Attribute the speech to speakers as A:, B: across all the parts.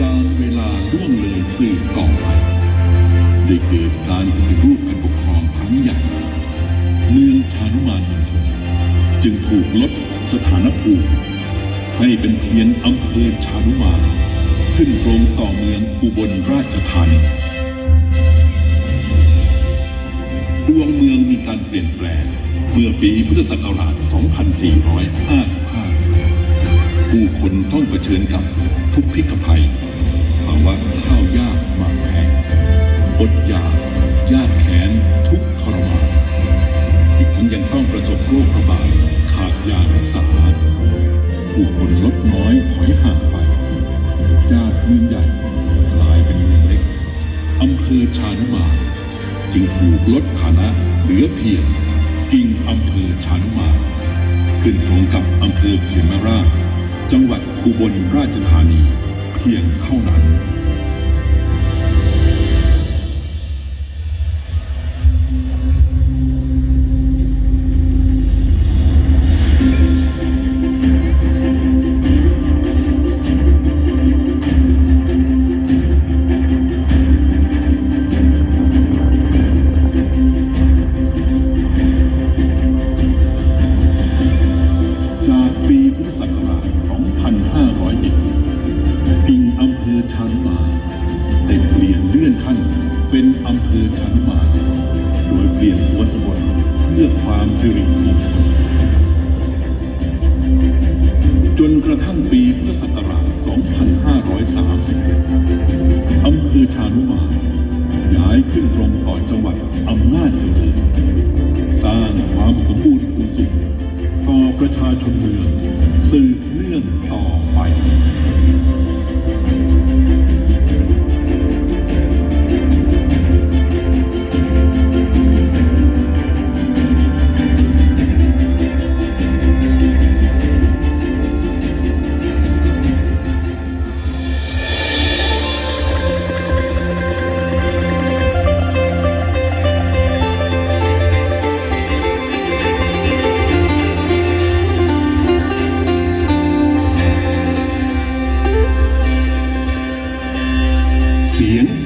A: การเวลาล่วงเลยสืบต่อไปได้เกิดการปฏิรูปการปกครองครั้งใหญ่เมืองชานุมานจึงถูกลดสถานภูมิให้เป็นเพียงอำเภอชานุมานขึ้นตรงต่อเมืองอุบลราชธานีดวงเมืองมีการเปลี่ยนแปลงเมื่อปีพุทธศักราช 2455 ผู้คนต้องเผชิญกับทุกพิกภัยาวะข้าวยากหมากแพงอดอยากยากแค้นทุกข์ทรมานอีกทั้งยังต้องประสบโรคระบาดขาดยารักษาผู้คนลดน้อยถอยห่างไป จากเมืองใหญ่กลายเป็นเมืองเล็กอำเภอชานุมาจึงถูกลดฐานะเหลือเพียงกิ่งอำเภอชานุมาขึ้นตรงกับอำเภอเขมราชจังหวัดอุบลราชธานี เพีย ประชาชนเมืองสืบเนื่องต่อไป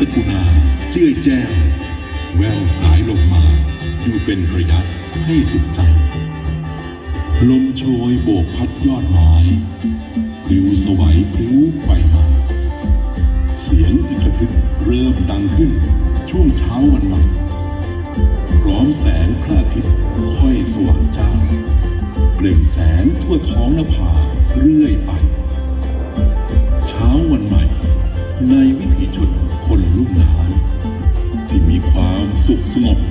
A: สกุณาเจื้อแจ้วแววสายลมมา อยู่เป็นระยะให้สุดใจ ลมโชยโบกพัดยอดไม้ปลิวสวัยพลิ้วไปมา เสียงอึกระทึกเริ่มดังขึ้น ช่วงเช้าวันใหม่พร้อมแสงพระอาทิตย์ค่อยสว่างจ้าเปล่งแสงทั่วท้องนภาเรื่อยไป คว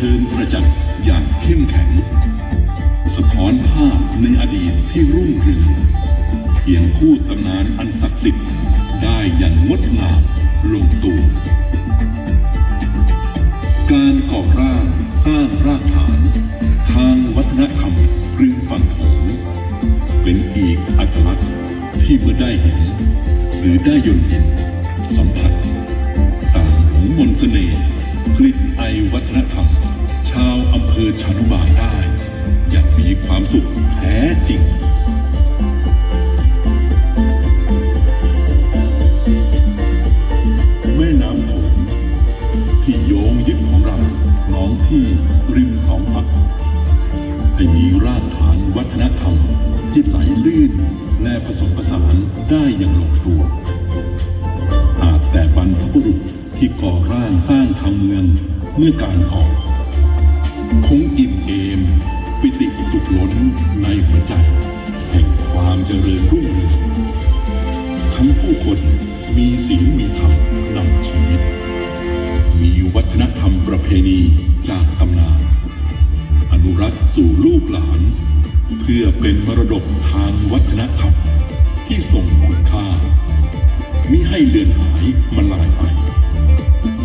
A: เชิงประจักษ์อย่างเข้มแข็ง สะท้อนภาพในอดีตที่รุ่งเรืองเขียนคู่ตำนานอันศักดิ์สิทธิ์ได้อย่างงดงามลงตัวการก่อร่างสร้างรากฐาน ทางวัฒนธรรมริมฝั่งโขงเป็นอีกอัตลักษณ์ที่เมื่อได้เห็น หรือได้ยนต์เห็น สัมผัสต่างหลงมนต์เสน่ห์กลิ่นไอวัฒนธรรม ชาวอำเภอชานุมานได้อย่างมีความสุขแท้จริงแม่น้ำโขงที่โยงยึดของเราน้องที่ริมสองฝั่งให้มีรากฐานวัฒนธรรมที่ไหลลื่นและผสมผสานได้อย่างลงตัวหากแต่บรรพบุรุษที่ก่อร่างสร้างทางเมืองเมื่อการก่อน คงอิ่มเอม ปิติสุขล้นในหัวใจ แห่งความเจริญรุ่งเรืองทั้งผู้คนมีศีลมีธรรมนำชีวิต มีวัฒนธรรมประเพณีจากตำนาน อนุรักษ์สู่ลูกหลาน เพื่อเป็นมรดกทางวัฒนธรรมที่ทรงคุณค่ามิให้เลือนหายมาลายไป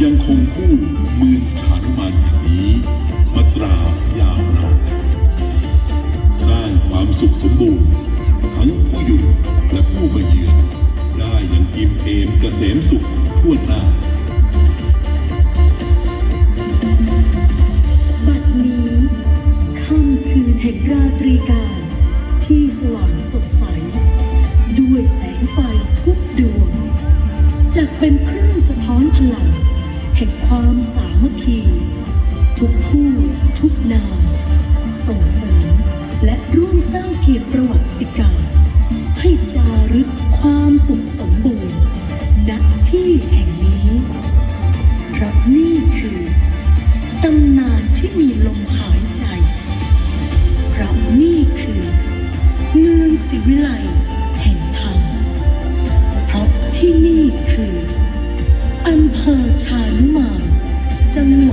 A: ยังคงคู่เมืองชานุมานแห่งนี้ มาตรายาวนานสร้างความสุขสมบูรณ์ทั้งผู้อยู่และผู้มาเยือน ได้อย่างอิ่มเอมเกษมสุขทั่วหน้า
B: ส่งเสริม และร่วมสร้างเกียรติประวัติการ ให้จารึกความสุขสมบูรณ์ณที่แห่งนี้เพราะนี่คือตำนานที่มีลมหายใจ เพราะนี่คือ เมืองศิวิไลแห่งธรรมเพราะที่นี่คืออำเภอชาลุมานจังหวัด